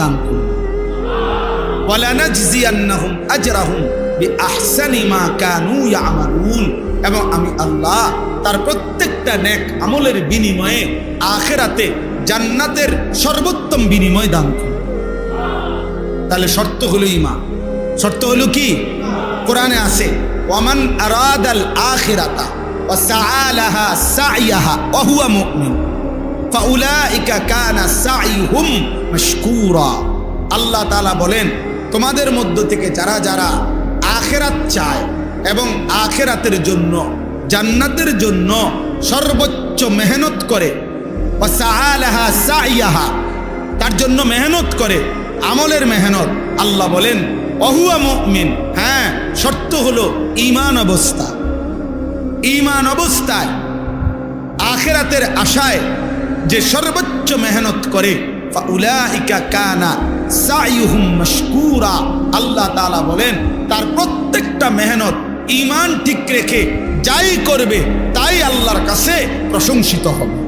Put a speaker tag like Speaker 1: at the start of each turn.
Speaker 1: দান করব এবং আমি আল্লাহ তার প্রত্যেকটা নেক আমলের বিনিময়ে আখেরাতে জান্নাতের সর্বোত্তম বিনিময় দান করব তাহলে শর্ত হলো ইমান শর্ত হলো কি? কোরআনে আছে, ওয়ামান আরাদাল আখিরাতা ওয়া সাআলাহা সাইয়াহা ওয়া হুয়া মুমিন। আল্লাহ তাআলা বলেন, তোমাদের মধ্য থেকে যারা যারা আখেরাত চায় এবং আখেরাতের জন্য, জান্নাতের জন্য সর্বোচ্চ মেহনত করে তার জন্য মেহনত করে, আমলের মেহনত, আল্লাহ বলেন অহুয়া মুমিন হ্যাঁ শর্ত হলো ইমান অবস্থা। ইমান অবস্থায়, আখেরাতের আশায় যে সর্বোচ্চ মেহনত করে কানা আল্লাহ তালা বলেন, তার প্রত্যেকটা মেহনত ইমান ঠিক রেখে যাই করবে, তাই আল্লাহর কাছে প্রশংসিত হবে।